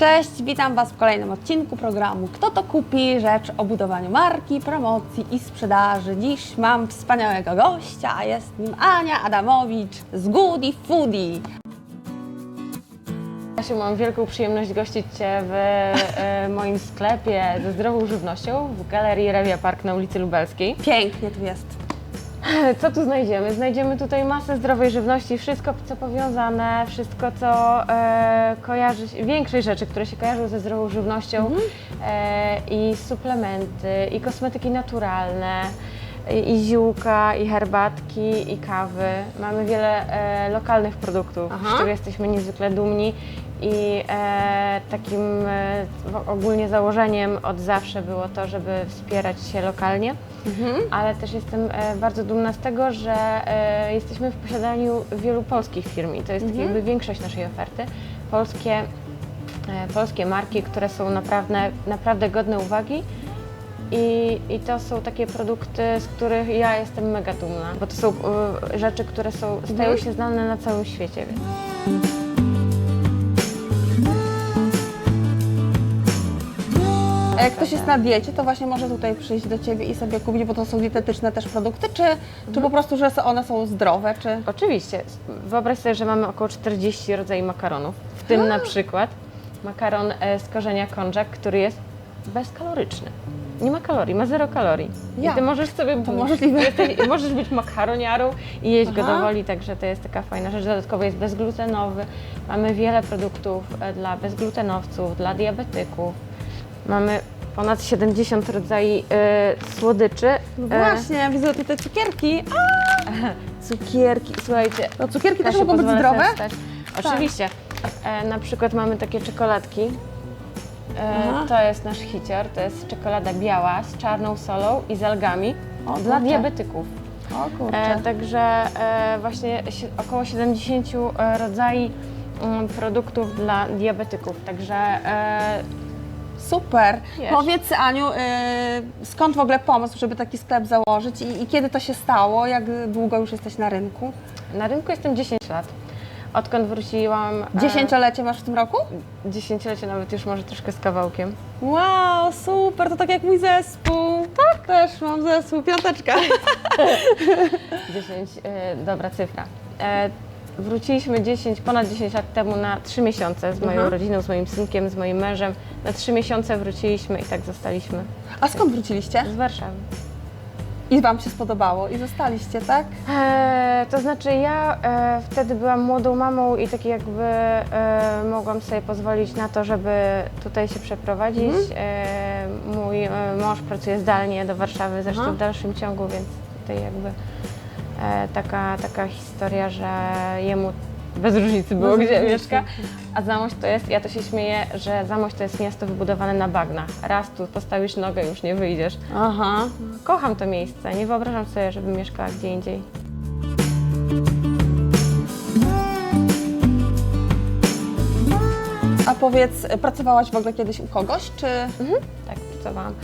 Cześć, witam Was w kolejnym odcinku programu Kto to kupi? Rzecz o budowaniu marki, promocji i sprzedaży. Dziś mam wspaniałego gościa, a jest nim Ania Adamowicz z Goody Foodie. Kasiu, mam wielką przyjemność gościć Cię w e, moim sklepie ze zdrową żywnością w Galerii Rewia Park na ulicy Lubelskiej. Pięknie tu jest. Co tu znajdziemy? Znajdziemy tutaj masę zdrowej żywności, wszystko co powiązane, wszystko co e, kojarzy się, większość rzeczy, które się kojarzą ze zdrową żywnością e, i suplementy, i kosmetyki naturalne, i, i ziółka, i herbatki, i kawy. Mamy wiele e, lokalnych produktów, Aha. z których jesteśmy niezwykle dumni i e, takim e, ogólnie założeniem od zawsze było to, żeby wspierać się lokalnie ale też jestem e, bardzo dumna z tego, że e, jesteśmy w posiadaniu wielu polskich firm i to jest jakby większość naszej oferty. Polskie, e, polskie marki, które są naprawdę, naprawdę godne uwagi. I, I to są takie produkty, z których ja jestem mega dumna, bo to są e, rzeczy, które są, stają się znane na całym świecie. Więc. A jak ktoś jest na diecie, to właśnie może tutaj przyjść do Ciebie i sobie kupić, bo to są dietetyczne też produkty, czy, czy po prostu, że one są zdrowe, czy... Oczywiście. Wyobraź sobie, że mamy około 40 rodzajów makaronów, w tym na przykład makaron e, z korzenia konżak, który jest bezkaloryczny. Nie ma kalorii, ma zero kalorii. Ja. I ty możesz sobie. To możliwe. Jesteś, możesz być makaroniarą i jeść go Aha. dowoli, także to jest taka fajna rzecz. Dodatkowo jest bezglutenowy. Mamy wiele produktów e, dla bezglutenowców, dla diabetyków. Mamy ponad 70 rodzajów e, słodyczy. No E, właśnie, widzę tutaj te cukierki. cukierki. Słuchajcie, A, to cukierki też mogą być zdrowe? wstać? Oczywiście. E, na przykład mamy takie czekoladki. E, to jest nasz hicior, to jest czekolada biała z czarną solą i z algami O, dla kurczę. diabetyków. O kurczę. E, także e, właśnie si- około 70 e, rodzajów mm, produktów dla diabetyków. Także e, Super. Wiesz. Powiedz Aniu, y, skąd w ogóle pomysł, żeby taki sklep założyć i, i kiedy to się stało? Jak długo już jesteś na rynku? na rynku jestem 10 lat. Odkąd wróciłam. e, Dziesięciolecie masz w tym roku? Dziesięciolecie nawet już może troszkę z kawałkiem. Wow, super, to tak jak mój zespół. Tak, też mam zespół, piąteczka. 10, e, dobra cyfra. E, wróciliśmy 10, ponad 10 lat temu na 3 miesiące z moją Mhm. rodziną, z moim synkiem, z moim mężem. Na 3 miesiące wróciliśmy i tak zostaliśmy A skąd wróciliście? z Warszawy. I Wam się spodobało i zostaliście, tak? E, to znaczy ja e, wtedy byłam młodą mamą i tak jakby e, mogłam sobie pozwolić na to, żeby tutaj się przeprowadzić. E, mój e, mąż pracuje zdalnie do Warszawy, zresztą Aha. w dalszym ciągu, więc tutaj jakby taka, taka historia, że jemu bez różnicy było, gdzie mieszka. A Zamość to jest, ja to się śmieję, że Zamość to jest miasto wybudowane na bagnach. Raz tu postawisz nogę, już nie wyjdziesz. Aha. Kocham to miejsce, nie wyobrażam sobie, żebym mieszkała gdzie indziej. A powiedz, pracowałaś w ogóle kiedyś u kogoś, czy... Tak, pracowałam.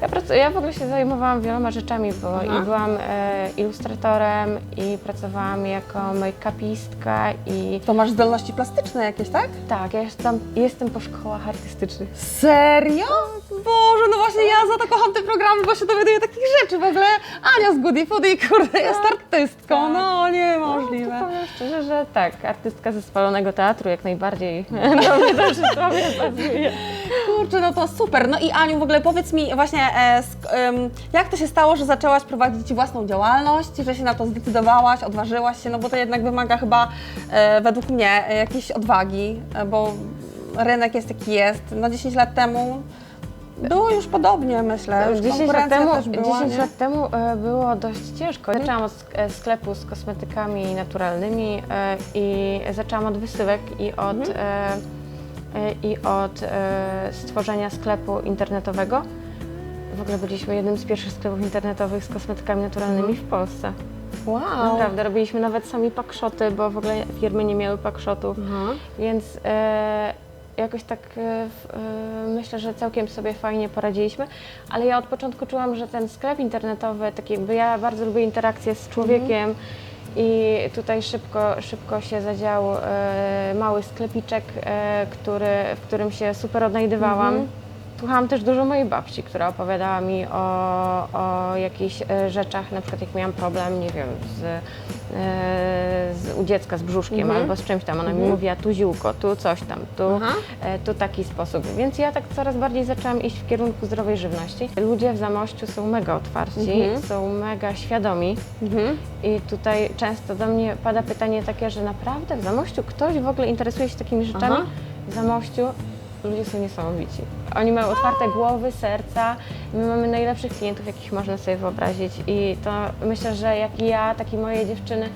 Ja, ja w ogóle się zajmowałam wieloma rzeczami, bo Aha. i byłam e, ilustratorem, i pracowałam jako make-upistka, i To masz zdolności plastyczne jakieś, tak? tak, ja jestem, jestem po szkołach artystycznych. Serio? Boże, no właśnie ja za to kocham ten program, bo się dowiaduję takich rzeczy w ogóle. Ania z Goody Foodie, kurde, jest artystką, tak. no No, niemożliwe. to powiem szczerze, że tak, artystka ze spalonego teatru jak najbardziej do mnie też sobie pasuje. Kurczę, no to super. No i Aniu, w ogóle powiedz mi właśnie, e, sk- em, jak to się stało, że zaczęłaś prowadzić własną działalność, że się na to zdecydowałaś, odważyłaś się, no bo to jednak wymaga chyba e, według mnie e, jakiejś odwagi, e, bo rynek jest jaki jest. No 10 lat temu było już podobnie, myślę. Już 10 lat konkurencja temu, też była, 10 nie? lat temu e, było dość ciężko. Zaczęłam od sk- e, sklepu z kosmetykami naturalnymi e, i zaczęłam od wysyłek i od, Mhm. e, i od e, stworzenia sklepu internetowego. W ogóle byliśmy jednym z pierwszych sklepów internetowych z kosmetykami naturalnymi w Polsce. Wow. Naprawdę, robiliśmy nawet sami pakszoty, bo w ogóle firmy nie miały pakszotów. Mhm. Więc e, jakoś tak e, e, myślę, że całkiem sobie fajnie poradziliśmy, ale ja od początku czułam, że ten sklep internetowy, taki jakby ja bardzo lubię interakcję z człowiekiem I tutaj szybko, szybko się zadział e, mały sklepiczek, e, który, w którym się super odnajdywałam. Mhm. Słuchałam też dużo mojej babci, która opowiadała mi o, o jakichś e, rzeczach, na przykład jak miałam problem, nie wiem, z, e, z, u dziecka z brzuszkiem Mhm. albo z czymś tam. Ona mi Mhm. mówiła tu ziółko, tu coś tam, tu, e, tu taki sposób. Więc ja tak coraz bardziej zaczęłam iść w kierunku zdrowej żywności. Ludzie w Zamościu są mega otwarci, Mhm. są mega świadomi. Mhm. I tutaj często do mnie pada pytanie takie, że naprawdę w Zamościu ktoś w ogóle interesuje się takimi rzeczami? Aha. W Zamościu ludzie są niesamowici. Oni mają otwarte głowy, serca. My mamy najlepszych klientów, jakich można sobie wyobrazić. I to myślę, że jak i ja, tak i moje dziewczyny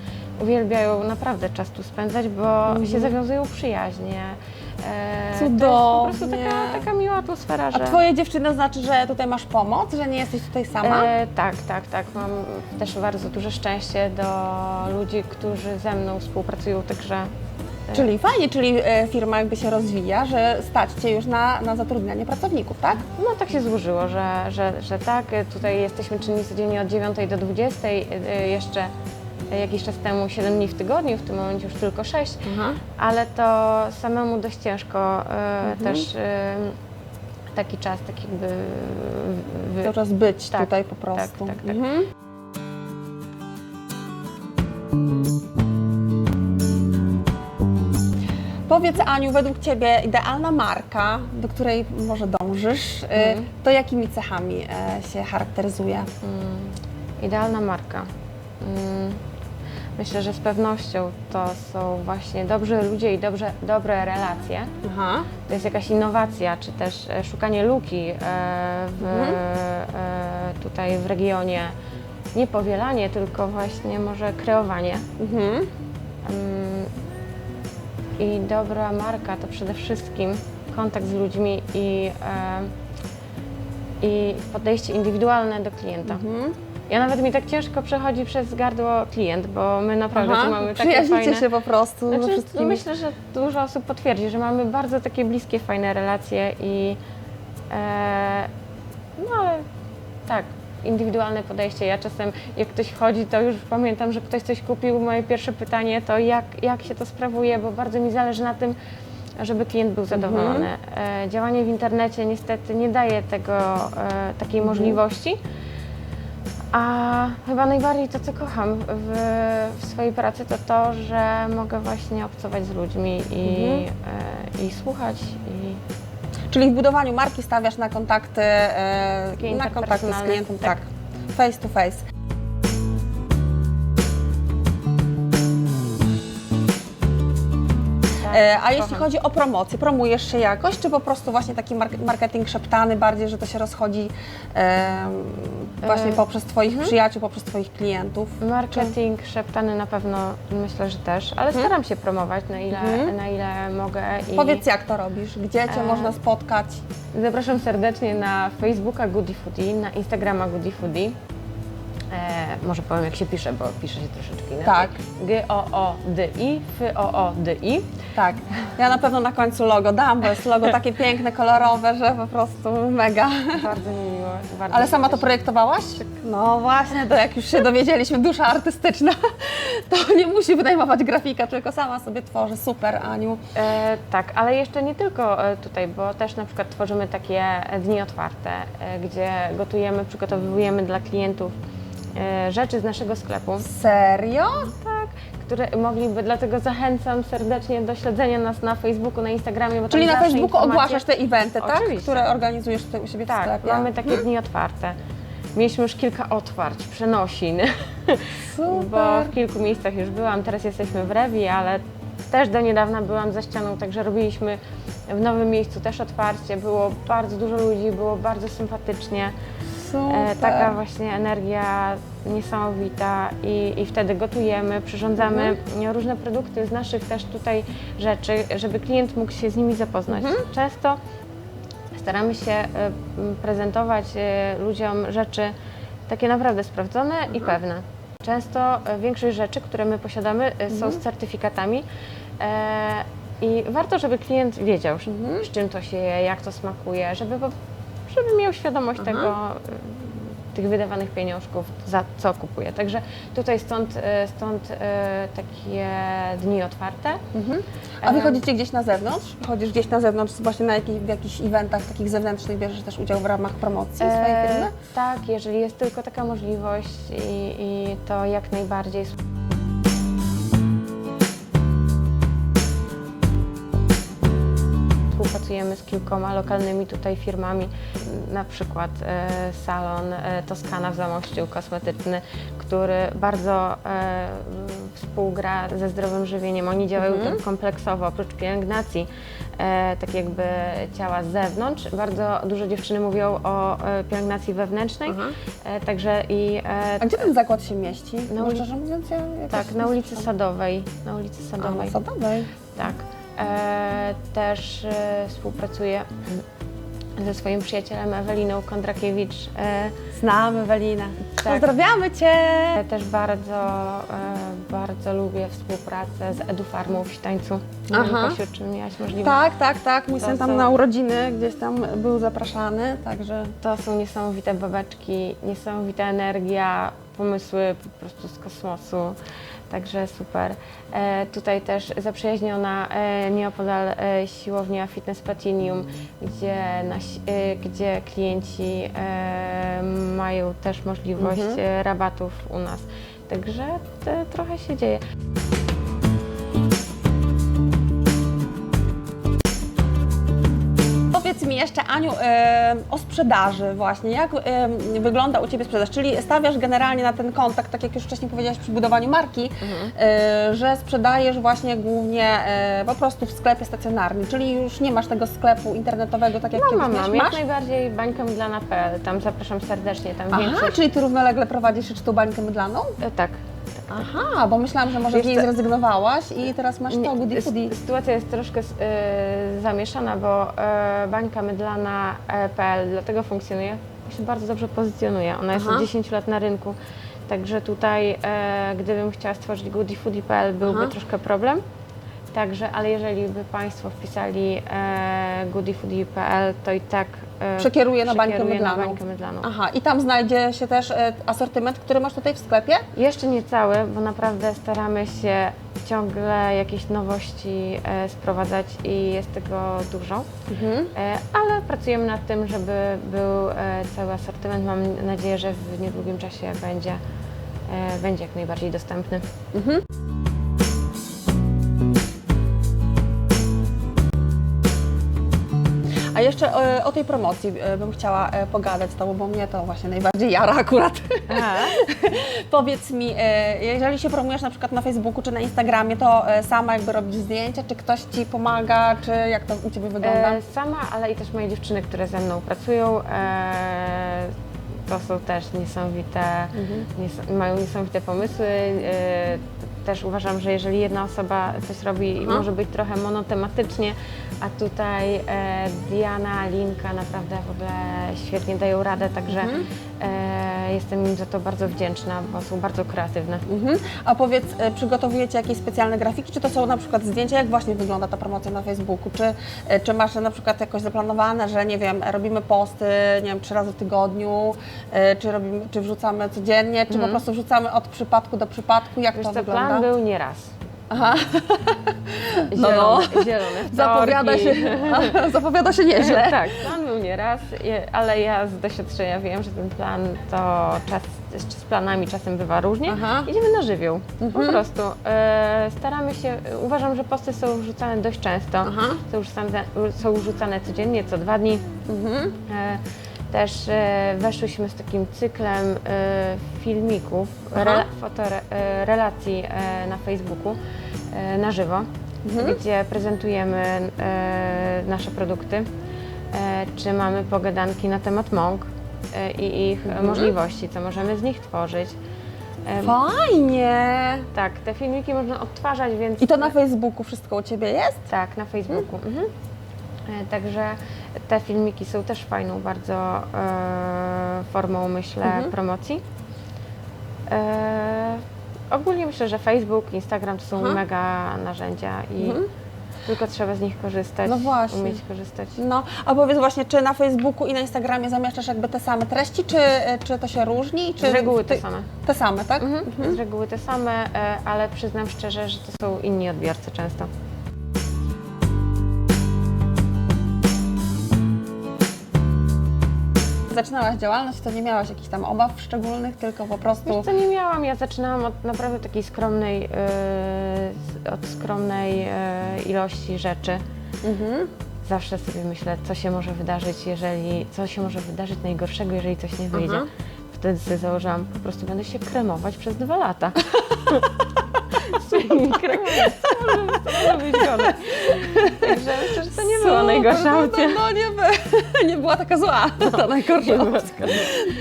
uwielbiają naprawdę czas tu spędzać, bo się zawiązują przyjaźnie. E, To jest po prostu Cudownie. taka, taka miła atmosfera, A że... twoje dziewczyny znaczy, że tutaj masz pomoc, że nie jesteś tutaj sama? E, tak, tak, tak. Mam też bardzo duże szczęście do ludzi, którzy ze mną współpracują, także Czyli fajnie, czyli e, firma jakby się rozwija, że stać Cię już na, na zatrudnianie pracowników, tak? no tak się złożyło, że, że, że tak. E, Tutaj jesteśmy czynni codziennie od 9 do 20, e, jeszcze jakiś czas temu 7 dni w tygodniu, w tym momencie już tylko 6, Aha. ale to samemu dość ciężko e, Mhm. też e, taki czas, tak jakby wy, Cały czas być Tak, tutaj po prostu. tak, tak. Mhm. Powiedz Aniu, według Ciebie idealna marka, do której może dążysz, Mhm. to jakimi cechami e, się charakteryzuje? Mm, idealna marka. Mm, Myślę, że z pewnością to są właśnie dobrzy ludzie i dobrze, dobre relacje. Aha. To jest jakaś innowacja, czy też e, szukanie luki e, w, Mhm. tutaj w regionie. Nie powielanie, tylko właśnie może kreowanie. Mhm. I dobra marka to przede wszystkim kontakt z ludźmi i, e, i podejście indywidualne do klienta. Mhm. Ja nawet mi tak ciężko przechodzi przez gardło klient, bo my naprawdę Aha. tu mamy takie fajne... się po prostu Znaczy, no myślę, że dużo osób potwierdzi, że mamy bardzo takie bliskie, fajne relacje i e, no ale tak, indywidualne podejście. Ja czasem, jak ktoś wchodzi, to już pamiętam, że ktoś coś kupił. Moje pierwsze pytanie to jak, jak się to sprawuje, bo bardzo mi zależy na tym, żeby klient był zadowolony. E, działanie w internecie niestety nie daje tego, e, takiej możliwości. A chyba najbardziej to, co kocham w, w swojej pracy, to to, że mogę właśnie obcować z ludźmi i, e, i słuchać. I Czyli w budowaniu marki stawiasz na kontakty, e, na kontakty z klientem, tak. tak. Face to face. E, a jeśli chodzi o promocję, promujesz się jakoś, czy po prostu właśnie taki mark- marketing szeptany bardziej, że to się rozchodzi e, właśnie poprzez Twoich mhm. przyjaciół, poprzez Twoich klientów? Marketing szeptany na pewno myślę, że też, ale staram się promować na ile, Mhm. na ile mogę. I Powiedz, jak to robisz? Gdzie Cię E, można spotkać? Zapraszam serdecznie na Facebooka Goody Foodie, na Instagrama Goody Foodie. E, może powiem jak się pisze, bo pisze się troszeczkę inaczej. Tak. G-O-O-D-I, F-O-O-D-I. Tak, ja na pewno na końcu logo dam, bo jest logo takie piękne, kolorowe, że po prostu mega. Bardzo mi miło. Bardzo Ale sama to projektowałaś? No właśnie, to jak już się dowiedzieliśmy, dusza artystyczna, to nie musi wynajmować grafika, tylko sama sobie tworzy. Super, Aniu. E, tak, ale jeszcze nie tylko e, tutaj, bo też na przykład tworzymy takie dni otwarte, e, gdzie gotujemy, przygotowujemy dla klientów e, rzeczy z naszego sklepu. Serio? Tak, które mogliby, dlatego zachęcam serdecznie do śledzenia nas na Facebooku, na Instagramie, bo tam Czyli na zawsze Facebooku informacje- ogłaszasz te eventy, tak? Oczywiście. Które organizujesz tutaj u siebie w Tak, sklepie. mamy takie dni otwarte. Mieliśmy już kilka otwarć, przenosin, Super. bo w kilku miejscach już byłam, teraz jesteśmy w Rewi, ale też do niedawna byłam za ścianą, także robiliśmy w nowym miejscu też otwarcie, było bardzo dużo ludzi, było bardzo sympatycznie. Super. E, taka właśnie energia niesamowita i, i wtedy gotujemy, przyrządzamy Mhm. różne produkty z naszych też tutaj rzeczy, żeby klient mógł się z nimi zapoznać. Mhm. Często staramy się e, prezentować e, ludziom rzeczy takie naprawdę sprawdzone i Mhm. pewne. Często większość rzeczy, które my posiadamy, e, są Mhm. z certyfikatami. I warto, żeby klient wiedział, z- Mhm. z czym to się je, jak to smakuje, żeby, po- żeby miał świadomość Aha. tego, tych wydawanych pieniążków, za co kupuję. Także tutaj stąd, e, stąd e, takie dni otwarte. A E, wychodzicie gdzieś na zewnątrz? Wychodzisz gdzieś na zewnątrz, właśnie na jakich, w jakichś eventach takich zewnętrznych bierzesz też udział w ramach promocji swojej E, firmy? Tak, jeżeli jest tylko taka możliwość i, i to jak najbardziej. Współpracujemy z kilkoma lokalnymi tutaj firmami, na przykład e, salon e, Toskana w Zamościu kosmetyczny, który bardzo e, współgra ze zdrowym żywieniem. Oni działają tak kompleksowo, oprócz pielęgnacji, tak jakby ciała z zewnątrz. Bardzo dużo dziewczyny mówią o pielęgnacji wewnętrznej, e, także i A gdzie ten zakład się mieści? Na No, uli- szczerze mówiąc, ja tak, na ulicy Sadowej. Na ulicy A, Sadowej. na Sadowej. Tak. E, też e, współpracuję ze swoim przyjacielem Eweliną Kondrakiewicz. E, Znamy Ewelinę. Tak. Pozdrawiamy Cię! ja też bardzo, bardzo lubię współpracę z Edufarmą w Świtańcu. Nie wiem, Aha. Kasiu, czy miałaś możliwość? Tak, tak, tak. Mój To syn tam są- na urodziny gdzieś tam był zapraszany, także To są niesamowite babeczki, niesamowita energia, pomysły po prostu z kosmosu. Także super. E, tutaj też zaprzyjaźniona e, nieopodal e, siłownia Fitness Platinum, gdzie, nasi, e, gdzie klienci e, mają też możliwość e, rabatów u nas. Także te, trochę się dzieje. Jeszcze, Aniu, e, o sprzedaży właśnie. Jak e, wygląda u Ciebie sprzedaż? Czyli stawiasz generalnie na ten kontakt, tak jak już wcześniej powiedziałaś przy budowaniu marki, e, że sprzedajesz właśnie głównie e, po prostu w sklepie stacjonarnym, czyli już nie masz tego sklepu internetowego, tak jak No, kiedyś mam, miałeś. mam jak masz? najbardziej bańkę mydlana.pl, tam zapraszam serdecznie, tam Aha, większość... czyli Ty równolegle prowadzisz jeszcze tą bańkę mydlaną? E, tak, Aha, bo myślałam, że może z Wiesz niej co- zrezygnowałaś i teraz masz to, Goody s- Foodie. Sytuacja jest troszkę e, zamieszana, bo e, bańka mydlana.pl dlatego funkcjonuje, bo się bardzo dobrze pozycjonuje. Ona jest Aha. od 10 lat na rynku. Także tutaj, e, gdybym chciała stworzyć goodyfoodie.pl, byłby Aha. troszkę problem. Także, ale jeżeli by Państwo wpisali e, goodyfoodie.pl, to i tak e, Przekieruje na bańkę przekieruje mydlaną. Na bańkę mydlaną. Aha, i tam znajdzie się też e, asortyment, który masz tutaj w sklepie? Jeszcze nie cały, bo naprawdę staramy się ciągle jakieś nowości e, sprowadzać i jest tego dużo. Mhm. E, ale pracujemy nad tym, żeby był e, cały asortyment. Mam nadzieję, że w niedługim czasie będzie, e, będzie jak najbardziej dostępny. A jeszcze e, o tej promocji e, bym chciała e, pogadać z Tobą, bo mnie to właśnie najbardziej jara akurat. Powiedz mi, jeżeli się promujesz na przykład na Facebooku czy na Instagramie, to sama jakby robisz zdjęcia, czy ktoś Ci pomaga, czy jak to u Ciebie wygląda? E, sama, ale i też moje dziewczyny, które ze mną pracują, e, to są też niesamowite, nies- mają niesamowite pomysły. E, też uważam, że jeżeli jedna osoba coś robi, Aha. może być trochę monotematycznie, a tutaj e, Diana, Linka naprawdę w ogóle świetnie dają radę, także e, jestem im za to bardzo wdzięczna, bo są bardzo kreatywne. Mhm. A powiedz, e, przygotowujecie jakieś specjalne grafiki, czy to są na przykład zdjęcia? Jak właśnie wygląda ta promocja na Facebooku? Czy, e, czy masz na przykład jakoś zaplanowane, że nie wiem, robimy posty, nie wiem, trzy razy w tygodniu, e, czy, robimy, czy wrzucamy codziennie, czy po prostu wrzucamy od przypadku do przypadku? Jak Wiesz to co, wygląda? Plan był nieraz. Aha, No, Zielone, no. zielone zapowiada się, zapowiada się nieźle. tak, plan był nieraz, ale ja z doświadczenia wiem, że ten plan to czas, z z planami czasem bywa różnie. Aha. Idziemy na żywioł, Mhm. po prostu. E, staramy się, uważam, że posty są wrzucane dość często. Aha. Są wrzucane, są wrzucane codziennie, co dwa dni. Mhm. E, też e, weszłyśmy z takim cyklem e, filmików, rela, e, relacji na Facebooku na żywo, Mhm. gdzie prezentujemy nasze produkty, czy mamy pogadanki na temat mąk i ich Mhm. możliwości, co możemy z nich tworzyć. Fajnie! tak, te filmiki można odtwarzać, więc... I to na Facebooku wszystko u Ciebie jest? Tak, na Facebooku. Mhm. E, Także te filmiki są też fajną bardzo e, formą, myślę, Mhm. promocji. E, ogólnie myślę, że Facebook, Instagram to są mega narzędzia i Mhm. tylko trzeba z nich korzystać. No właśnie. Umieć korzystać. No, a powiedz właśnie, czy na Facebooku i na Instagramie zamieszczasz jakby te same treści, czy, czy to się różni? Czy Z reguły te same. Te same, tak? Mhm. Z reguły te same, e, ale przyznam szczerze, że to są inni odbiorcy często. Zaczynałaś działalność, to nie miałaś jakichś tam obaw szczególnych, tylko po prostu... Wiesz co, nie miałam, ja zaczynałam od naprawdę takiej skromnej, z- od skromnej e, ilości rzeczy. Mhm. Zawsze sobie myślę, co się może wydarzyć, jeżeli, co się może wydarzyć najgorszego, jeżeli coś nie wyjdzie. Aha. Wtedy sobie założyłam, po prostu będę się kremować przez dwa lata. Co może, być gorzej? Także myślę, że to nie była najgorsza no, opcja. No, nie, by, nie była taka zła, to najgorsza opcja.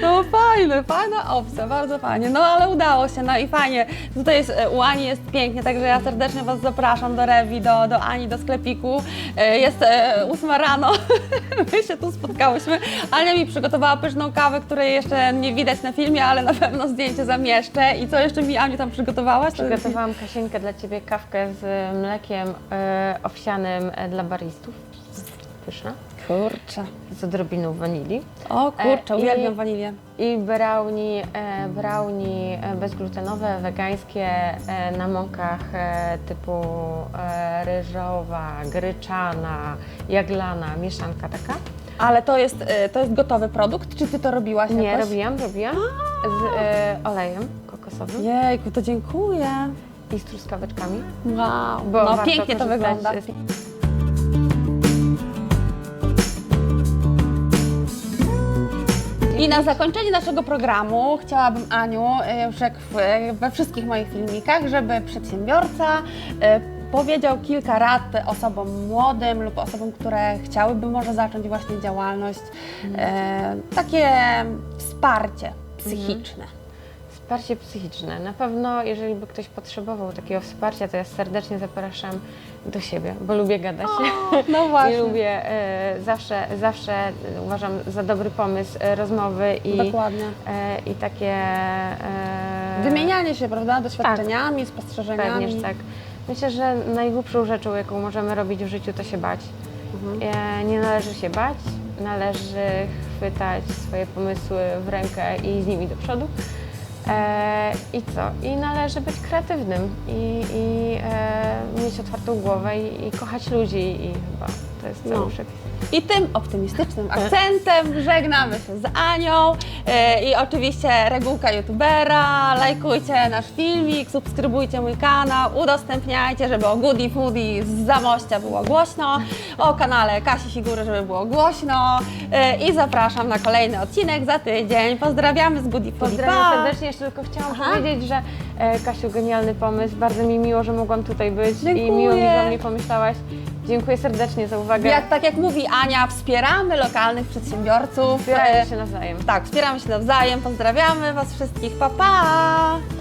No fajne, fajna opcja, bardzo fajnie. No ale udało się, no i fajnie. Tutaj jest, e, u Ani jest pięknie, także ja serdecznie Was zapraszam do Rewi, do, do Ani, do sklepiku. E, Jest e, ósma rano, my się tu spotkałyśmy. Ania mi przygotowała pyszną kawę, której jeszcze nie widać na filmie, ale na pewno zdjęcie zamieszczę. I co jeszcze mi Aniu tam przygotowałaś? To- Przygotowałam Kasieńkę dla Ciebie kawkę z mlekiem e, owsianym e, dla baristów. Pyszna. Kurczę. Z odrobiną wanilii. O kurczę, E, i- uwielbiam wanilię. I brownie, e, brownie e, bezglutenowe, wegańskie e, na mąkach e, typu e, ryżowa, gryczana, jaglana, mieszanka taka. Ale to jest, e, to jest gotowy produkt, czy Ty to robiłaś Nie, jakoś? robiłam, robiłam z e, olejem kokosowym Jejku, to dziękuję. I z truskaweczkami. Wow, Bo no pięknie to wygląda. z- I na zakończenie naszego programu chciałabym Aniu, e, już jak w, we wszystkich moich filmikach, żeby przedsiębiorca e, powiedział kilka rad osobom młodym lub osobom, które chciałyby może zacząć właśnie działalność, e, takie wsparcie psychiczne. Wsparcie psychiczne. Na pewno, jeżeli by ktoś potrzebował takiego wsparcia, to ja serdecznie zapraszam do siebie, bo lubię gadać. No I właśnie. lubię e, zawsze, zawsze e, uważam za dobry pomysł e, rozmowy i, Dokładnie. e, i takie. E, Wymienianie się, prawda, doświadczeniami, spostrzeżeniami. Pewnie, że tak. Myślę, że najgłupszą rzeczą, jaką możemy robić w życiu, to się bać. Mhm. E, nie należy się bać, należy chwytać swoje pomysły w rękę i z nimi do przodu. E, I co? I należy być kreatywnym i, i e, mieć otwartą głowę i, i kochać ludzi i chyba to jest cały No. przepis. I tym optymistycznym akcentem żegnamy się z Anią e, i oczywiście regułka youtubera, lajkujcie nasz filmik, subskrybujcie mój kanał, udostępniajcie, żeby o Goody Foodie z Zamościa było głośno, o kanale Kasi Figury, żeby było głośno e, i zapraszam na kolejny odcinek za tydzień. Pozdrawiamy z Goody Foodie. Pozdrawiam Pa! serdecznie. Jeszcze tylko chciałam Aha. powiedzieć, że e, Kasiu, genialny pomysł. Bardzo mi miło, że mogłam tutaj być i Dziękuję. miło mi, że o mnie pomyślałaś. Dziękuję serdecznie za uwagę. Jak, tak jak mówi Ania, wspieramy lokalnych przedsiębiorców. Wspierajmy E, się nawzajem. Tak, wspieramy się nawzajem, pozdrawiamy Was wszystkich, pa pa!